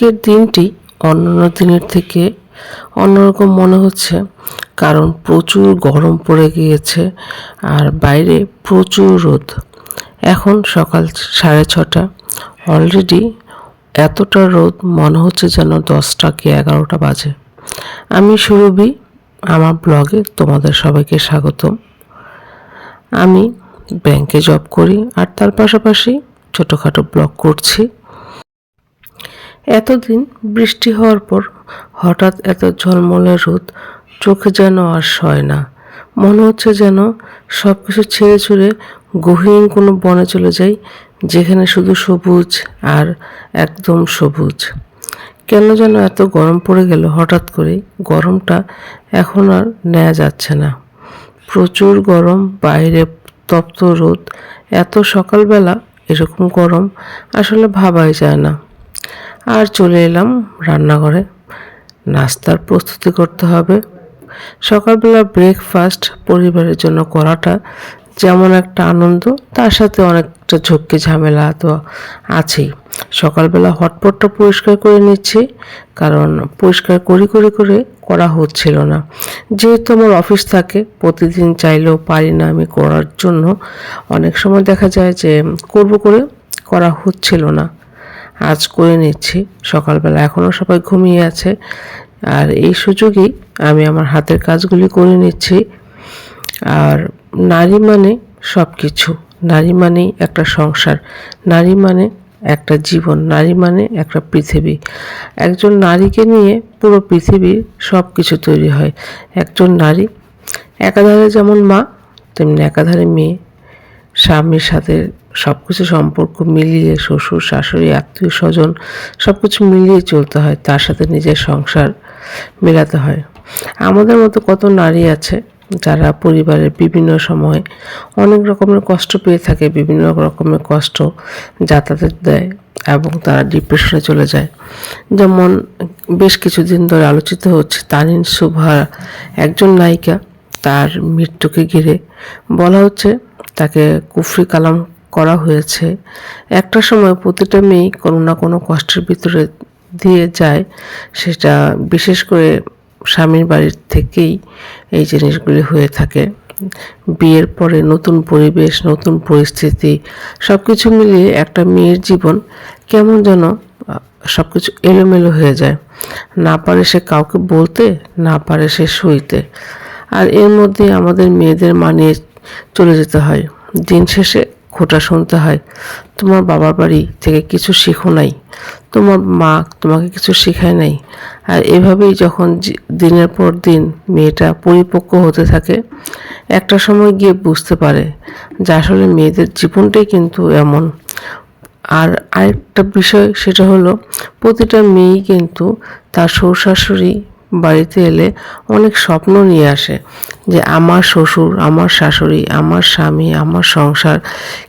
আজকের দিনটি অন্যান্য দিনের থেকে অন্যরকম মনে হচ্ছে। কারণ প্রচুর গরম পড়ে গিয়েছে আর বাইরে প্রচুর রোদ। এখন সকাল সাড়ে ছটা। অলরেডি এতটা রোদ মনে হচ্ছে যেন দশটা কি এগারোটা বাজে। আমি সুরভি, আমার ব্লগে তোমাদের সবাইকে স্বাগতম। আমি ব্যাংকে জব করি আর তার পাশাপাশি ছোটোখাটো ব্লগ করছি। এতদিন বৃষ্টি হওয়ার পর হঠাৎ এত ঝলমলে রোদ, চোখে যেন আর সয় না। মনে হচ্ছে যেন সব কিছু ছেড়ে ছুড়ে গহীন কোনো বনে চলে যাই, যেখানে শুধু সবুজ আর একদম সবুজ। কেন যেন এত গরম পড়ে গেল হঠাৎ করে, গরমটা এখন আর নেওয়া যাচ্ছে না। প্রচুর গরম, বাইরে তপ্ত রোদ, এত সকালবেলা এরকম গরম আসলে ভাবাই যায় না। আর চলে এলাম রান্নাঘরে। নাস্তার প্রস্তুতি করতে হবে। সকালবেলা ব্রেকফাস্ট পরিবারের জন্য করাটা যেমন একটা আনন্দ, তার সাথে অনেকটা ঝক্কি ঝামেলা তো আছেই। সকালবেলা হটপটটা পরিষ্কার করে নিচ্ছি, কারণ পরিষ্কার করি করি করে করা হচ্ছিল না। যেহেতু আমার অফিস থাকে, প্রতিদিন চাইলেও পারি না আমি করার জন্য। অনেক সময় দেখা যায় যে করব করে করা হচ্ছিল না। আজ করে নিচ্ছি। সকালবেলা এখনও সবাই ঘুমিয়ে আছে। আর এই সুযোগেই আমি আমার হাতের কাজগুলি করে নিচ্ছি। আর নারী মানে সব কিছু নারী মানেই একটা সংসার। নারী মানে একটা জীবন। নারী মানে একটা পৃথিবী। একজন নারীকে নিয়ে পুরো পৃথিবীর সব কিছু তৈরি হয়। একজন নারী একাধারে যেমন মা, তেমনি একাধারে মেয়ে। স্বামীর সাথে সব কিছু সম্পর্ক মিলিয়ে, শ্বশুর, শাশুড়ি, আত্মীয় স্বজন সব কিছু মিলিয়ে চলতে হয়, তার সাথে নিজের সংসার মেলাতে হয়। আমাদের মতো কত নারী আছে যারা পরিবারের বিভিন্ন সময় অনেক রকমের কষ্ট পেয়ে থাকে, বিভিন্ন রকমের কষ্ট যাতায়াত দেয় এবং তারা ডিপ্রেশনে চলে যায়। যেমন বেশ কিছুদিন ধরে আলোচিত হচ্ছে তানিন সুভা, একজন নায়িকা, তার মৃত্যুকে ঘিরে। বলা হচ্ছে তাকে কুফরি কালাম করা হয়েছে। একটা সময় প্রতিটা মেয়ে কোনো না কোনো কষ্টের ভিতরে দিয়ে যায়। সেটা বিশেষ করে স্বামীর বাড়ির থেকেই এই জিনিসগুলি হয়ে থাকে। বিয়ের পরে নতুন পরিবেশ, নতুন পরিস্থিতি সব কিছু মিলিয়ে একটা মেয়ের জীবন কেমন যেন সব কিছু এলোমেলো হয়ে যায়। না পারে সে কাউকে বলতে, না পারে সে সইতে। আর এর মধ্যে আমাদের মেয়েদের মানিয়ে চলে যেতে হয়। দিন শেষে খোটা শুনতে হয়, তোমার বাবার বাড়ি থেকে কিছু শিখো নাই। তোমার মা তোমাকে কিছু শেখায় নাই। আর এভাবেই যখন দিনের পর দিন মেয়েটা পরিপক্ক হতে থাকে, একটা সময় গিয়ে বুঝতে পারে যে আসলে মেয়েদের জীবনটাই কিন্তু এমন। আর আরেকটা বিষয় সেটা হলো, প্রতিটা মেয়েই কিন্তু তার শ্বশুর শাশুড়ি বাড়িতে এলে অনেক স্বপ্ন নিয়ে আসে যে আমার শ্বশুর, আমার শাশুড়ি, আমার স্বামী, আমার সংসার।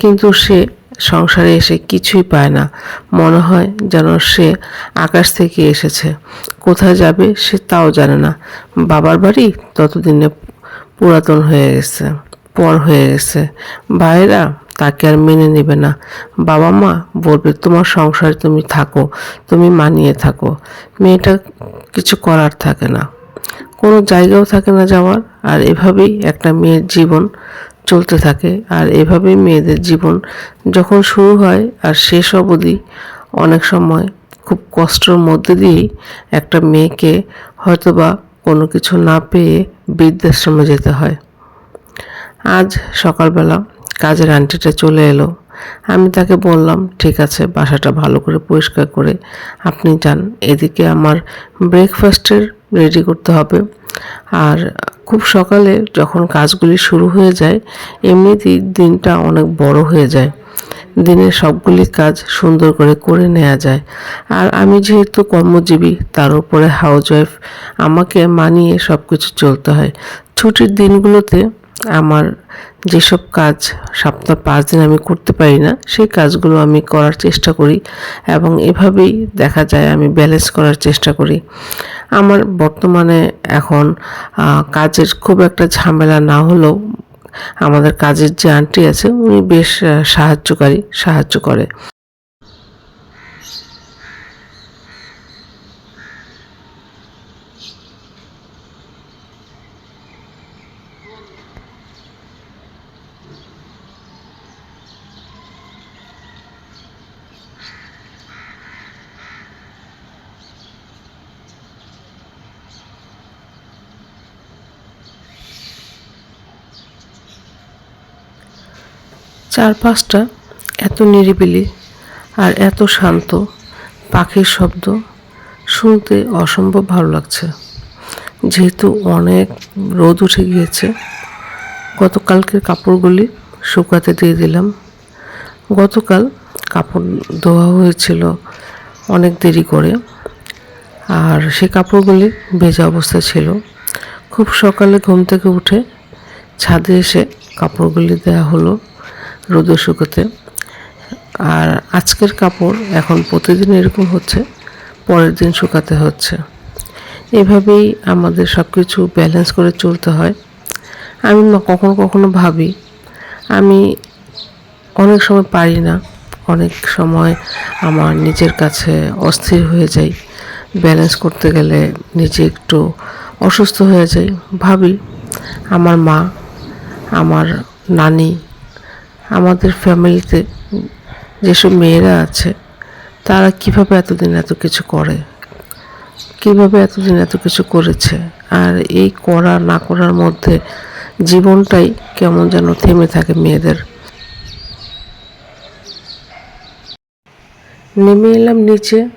কিন্তু সে সংসারে এসে কিছুই পায় না। মনে হয় যেন সে আকাশ থেকে এসেছে। কোথায় যাবে সে তাও জানে না। বাবার বাড়ি ততদিনে পুরাতন হয়ে গেছে, পর হয়ে গেছে। ভাইয়েরা তাকে আর মেনে নেবে না। বাবা মা বলবে, তোমার সংসারে তুমি থাকো, তুমি মানিয়ে থাকো। মেয়েটা কিছু করার থাকে না। কোনো জায়গাও থাকে না যাওয়ার। আর এভাবেই একটা মেয়ের জীবন চলতে থাকে। আর এভাবেই মেয়েদের জীবন যখন শুরু হয় আর শেষ অবধি, অনেক সময় খুব কষ্টের মধ্যে দিয়েই একটা মেয়েকে হয়তোবা কোনো কিছু না পেয়ে বৃদ্ধাশ্রমে যেতে হয়। আজ সকালবেলা কাজের আন্টিটা চলে এলো। আমি তাকে বললাম, ঠিক আছে, বাসাটা ভালো করে পরিষ্কার করে আপনি যান। এদিকে আমার ব্রেকফাস্টের রেডি করতে হবে। আর খুব সকালে যখন কাজগুলি শুরু হয়ে যায় এমনিতেই দিনটা অনেক বড় হয়ে যায়। দিনের সবগুলি কাজ সুন্দর করে করে নেওয়া যায়। আর আমি যেহেতু কর্মজীবী, তার উপরে হাউস ওয়াইফ আমাকে মানিয়ে সব কিছু চলতে হয়। ছুটির দিনগুলোতে আমার যেসব কাজ সপ্তাহ পাঁচ দিন আমি করতে পারি না, সেই কাজগুলো আমি করার চেষ্টা করি এবং এভাবেই দেখা যায় আমি ব্যালেন্স করার চেষ্টা করি। আমার বর্তমানে এখন কাজের খুব একটা ঝামেলা না হলেও আমাদের কাজের যে আন্টি আছে, উনি বেশ সাহায্যকারী, সাহায্য করে। চারপাশটা এত নিরিবিলি আর এত শান্ত। পাখির শব্দ শুনতে অসম্ভব ভালো লাগছে। যেহেতু অনেক রোদ উঠে গিয়েছে, গতকালকের কাপড়গুলি শুকাতে দিয়ে দিলাম। গতকাল কাপড় ধোয়া হয়েছিল অনেক দেরি করে, আর সে কাপড়গুলি ভেজা অবস্থা ছিল। খুব সকালে ঘুম থেকে উঠে ছাদে এসে কাপড়গুলি দেওয়া হলো। রোদে শুকোতে। আর আজকের কাপড় এখন প্রতিদিন এরকম হচ্ছে, পরের দিন শুকাতে হচ্ছে। এভাবেই আমাদের সব কিছু ব্যালেন্স করে চলতে হয়। আমি কখনো কখনো ভাবি, আমি অনেক সময় পারি না, অনেক সময় আমার নিজের কাছে অস্থির হয়ে যাই। ব্যালেন্স করতে গেলে নিজে একটু অসুস্থ হয়ে যাই। ভাবি, আমার মা, আমার নানি আমাদের ফ্যামিলিতে যেসব মেয়েরা আছে, তারা কীভাবে এতদিন এত কিছু করে? কীভাবে এতদিন এত কিছু করেছে? আর এই করা, না করার মধ্যে জীবনটাই কেমন যেন থেমে থাকে মেয়েদের। নেমে এলাম নিচে,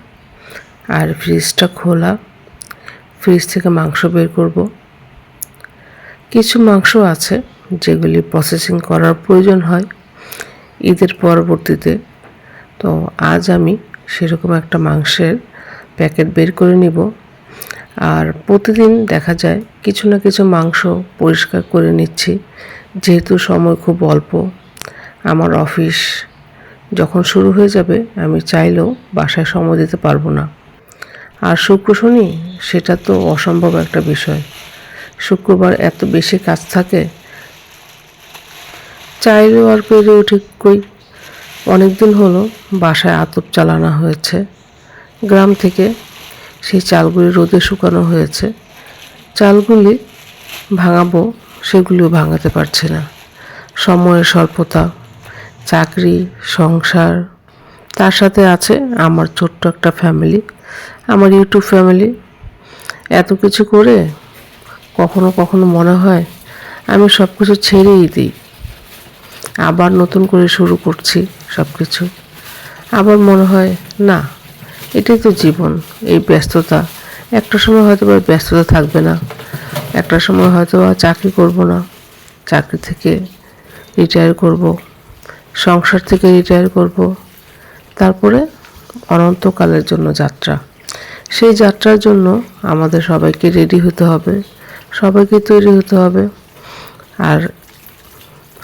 আর ফ্রিজটা খোলা। ফ্রিজ থেকে মাংস বের করব। কিছু মাংস আছে, যেগুলি প্রসেসিং করার প্রয়োজন হয়। ঈদের পরবর্তীতে। তো আজ আমি সেরকম একটা মাংসের প্যাকেট বের করে নিব। আর প্রতিদিন দেখা যায় কিছু না কিছু মাংস পরিষ্কার করে নিচ্ছি। যেহেতু সময় খুব অল্প, আমার অফিস যখন শুরু হয়ে যাবে, আমি চাইলেও বাসায় সময় দিতে পারব না। আর শুক্র শনি, সেটা তো অসম্ভব একটা বিষয়। শুক্রবার এত বেশি কাজ থাকে চাইলেও আর পেরে উঠে কই? অনেক দিন হলো বাসায় আতপ চালানো হয়েছে। গ্রাম থেকে সেই চালগুলি রোদে শুকানো হয়েছে। চালগুলি ভাঙাবো সেগুলিও ভাঙাতে পারছি না। সময়ের স্বল্পতা, চাকরি, সংসার, তার সাথে আছে আমার ছোট্ট একটা ফ্যামিলি, আমার ইউটিউব ফ্যামিলি। এত কিছু করে কখনো কখনো মনে হয় আমি সব কিছু ছেড়েই দিই। আবার নতুন করে শুরু করছি সব কিছু আবার মনে হয়, না, এটাই তো জীবন, এই ব্যস্ততা। একটা সময় হয়তো বা ব্যস্ততা থাকবে না। একটা সময় হয়তো বা চাকরি করব না। চাকরি থেকে রিটায়ার করব। সংসার থেকে রিটায়ার করব। তারপরে অনন্তকালের জন্য যাত্রা। সেই যাত্রার জন্য আমাদের সবাইকে রেডি হতে হবে। সবাইকে তৈরি হতে হবে। আর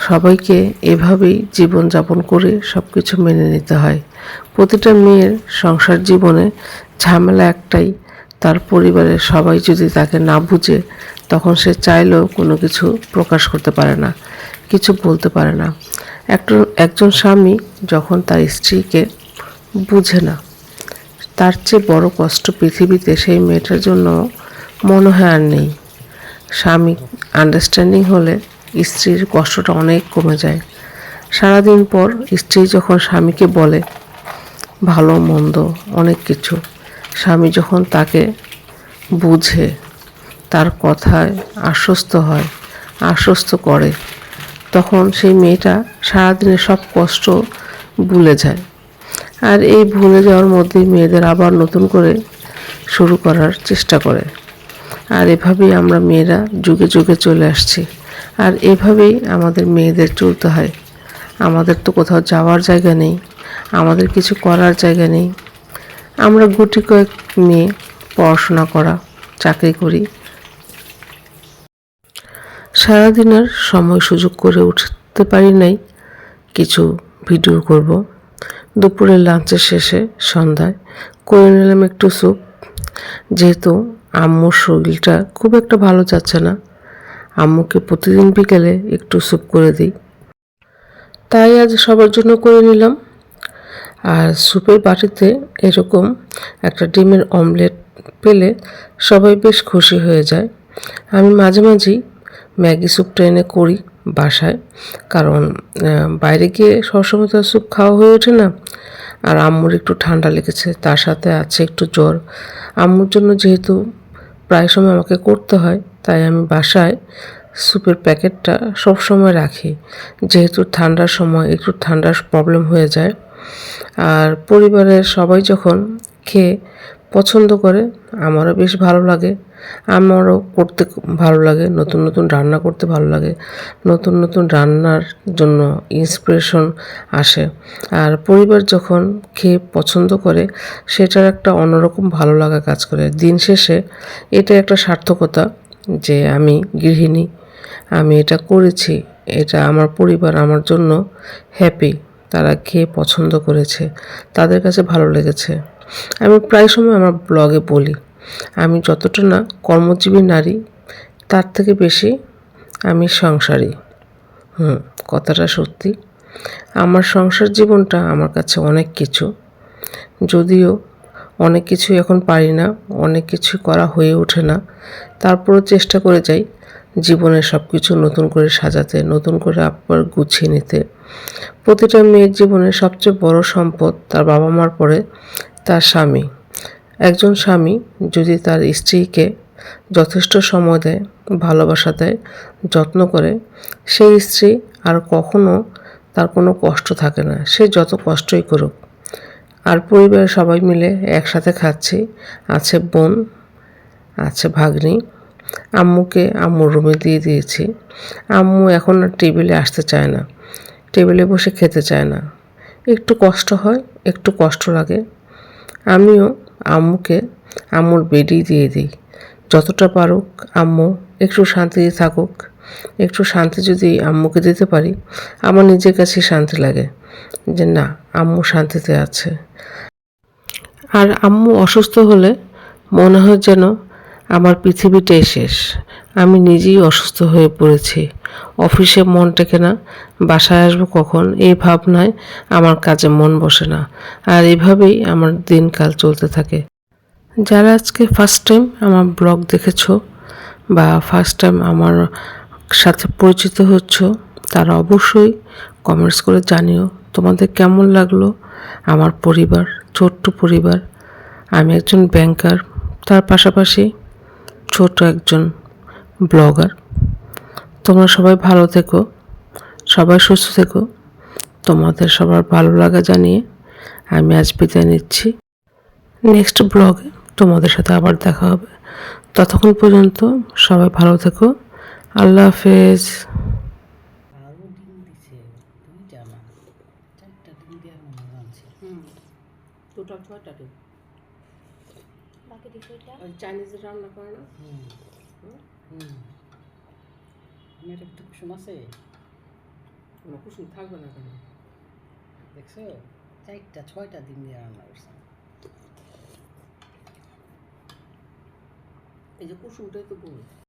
সবাইকে এভাবেই জীবনযাপন করে সব কিছু মেনে নিতে হয়। প্রতিটা মেয়ের সংসার জীবনে ঝামেলা একটাই, তার পরিবারের সবাই যদি তাকে না বুঝে, তখন সে চাইলেও কোনো কিছু প্রকাশ করতে পারে না, কিছু বলতে পারে না। একটা, একজন স্বামী যখন তার স্ত্রীকে বুঝে না, তার চেয়ে বড় কষ্ট পৃথিবীতে সেই মেয়েটার জন্য মনে হয় আর নেই। স্বামী আন্ডারস্ট্যান্ডিং হলে স্ত্রীর কষ্টটা অনেক কমে যায়। সারাদিন পর স্ত্রী যখন স্বামীকে বলে, ভালো, মন্দ, অনেক কিছু। স্বামী যখন তাকে বুঝে, তার কথায় আশ্বস্ত হয়, আশ্বস্ত করে, তখন সেই মেয়েটা সারাদিনের সব কষ্ট ভুলে যায়। আর এই ভুলে যাওয়ার মধ্যেই মেয়েদের আবার নতুন করে শুরু করার চেষ্টা করে। আর এভাবেই আমরা মেয়েরা যুগে যুগে চলে আসছি। আর এভাবেই আমাদের মেয়েদের চলতে হয়। আমাদের তো কোথাও যাওয়ার জায়গা নেই, আমাদের কিছু করার জায়গা নেই। আমরা গুটি কয়েক মেয়ে পড়াশোনা করা, চাকরি করি। সারাদিনের সময় সুযোগ করে উঠতে পারি নাই, কিছু ভিডিও করব। দুপুরের লাঞ্চের শেষে সন্ধ্যায় করে নিলাম একটু স্যুপ। যেহেতু আম্মুর শরীরটা খুব একটা ভালো যাচ্ছে না আম্মুকে প্রতিদিন বিকেলে একটু স্যুপ করে দিই। তাই আজ সবার জন্য করে নিলাম। আর স্যুপের বাটিতে এরকম একটা ডিমের অমলেট পেলে সবাই বেশ খুশি হয়ে যায়। আমি মাঝে মাঝেই ম্যাগি স্যুপটা এনে করি বাসায়, কারণ বাইরে গিয়ে সবসময় তো স্যুপ খাওয়া হয়ে ওঠে না। আর আম্মুর একটু ঠান্ডা লেগেছে, তার সাথে আছে একটু জ্বর। আম্মুর জন্য যেহেতু প্রায় সময় আমাকে করতে হয় তাই আমি বাসায় স্যুপের প্যাকেটটা সবসময় রাখি। যেহেতু ঠান্ডার সময় একটু ঠান্ডার প্রবলেম হয়ে যায়। আর পরিবারের সবাই যখন খেয়ে পছন্দ করে, আমারও বেশ ভালো লাগে। আমারও করতে ভালো লাগে, নতুন নতুন রান্না করতে ভালো লাগে, নতুন নতুন রান্নার জন্য ইন্সপিরেশন আসে। আর পরিবার যখন খেয়ে পছন্দ করে, সেটার একটা অন্যরকম ভালো লাগা কাজ করে। দিন শেষে এটা একটা সার্থকতা। যে আমি গৃহিণী, আমি এটা করেছি, এটা আমার পরিবার আমার জন্য হ্যাপি তারা খেয়ে পছন্দ করেছে, তাদের কাছে ভালো লেগেছে। আমি প্রায় সময় আমার ব্লগে বলি, আমি যতটা না কর্মজীবী নারী, তার থেকে বেশি আমি সংসারী। হুম, কথাটা সত্যি। আমার সংসার জীবনটা আমার কাছে অনেক কিছু, যদিও অনেক কিছু এখন পারি না, অনেক কিছু করা হয়ে ওঠে না তারপরও চেষ্টা করে যাই জীবনে সব কিছু নতুন করে সাজাতে, নতুন করে আবার গুছিয়ে নিতে। প্রতিটা মেয়ের জীবনে সবচেয়ে বড় সম্পদ তার বাবা মার পরে তার স্বামী। একজন স্বামী যদি তার স্ত্রীকে যথেষ্ট সময় দেয়, ভালোবাসা দেয়, যত্ন করে, সেই স্ত্রী আর কখনো তার কোনো কষ্ট থাকে না। সে যত কষ্টই করুক। আর পরিবারের সবাই মিলে একসাথে খাচ্ছি, আছে বোন, আছে ভাগ্নি আম্মুকে আম্মুর রুমে দিয়ে দিয়েছি। আম্মু এখন আর টেবিলে আসতে চায় না। টেবিলে বসে খেতে চায় না। একটু কষ্ট হয়, একটু কষ্ট লাগে। আমিও আম্মুকে আম্মুর বেডেই দিয়ে দিই। যতটা পারুক আম্মু একটু শান্তিতে থাকুক। একটু শান্তি যদি আম্মুকে দিতে পারি, আমার নিজের কাছে শান্তি লাগে যে না, আম্মু শান্তিতে আছে। আর আম্মু অসুস্থ হলে মনে হয় যেন আমার পৃথিবীটাই শেষ। আমি নিজেই অসুস্থ হয়ে পড়েছি। অফিসে মন টেকে না। বাসায় আসব কখন? এই ভাবনায় আমার কাজে মন বসে না। আর এভাবেই আমার দিনকাল চলতে থাকে। যারা আজকে ফার্স্ট টাইম আমার ব্লগ দেখেছ বা ফার্স্ট টাইম আমার সাথে পরিচিত হচ্ছ, তারা অবশ্যই কমেন্টস করে জানিও তোমাদের কেমন লাগল আমার পরিবার, ছোট্ট পরিবার। আমি একজন ব্যাংকার তার পাশাপাশি ছোট একজন ব্লগার। তোমরা সবাই ভালো থেকো, সবাই সুস্থ থেকো। তোমাদের সবার ভালো লাগা জানিয়ে আমি আজ বিদায় নিচ্ছি। নেক্সট ব্লগে তোমাদের সাথে আবার দেখা হবে। ততক্ষণ পর্যন্ত সবাই ভালো থেকো। আল্লাহ হাফেজ। ডিম দিছে দুইটা না চারটা ডিম দেওয়ার মনে জানছে দুটো ছয়টা ডিম বাকি ওই চাইনিজ রান্না করে না? হুম। হুম? আমার একটা কুসুম আছে। কোনো কুসুম থাকবে না কেন? দেখছ? চারটা ছয়টা দিন দিয়ে রান্না করছে। এই যে কুসুমটাই তো গোল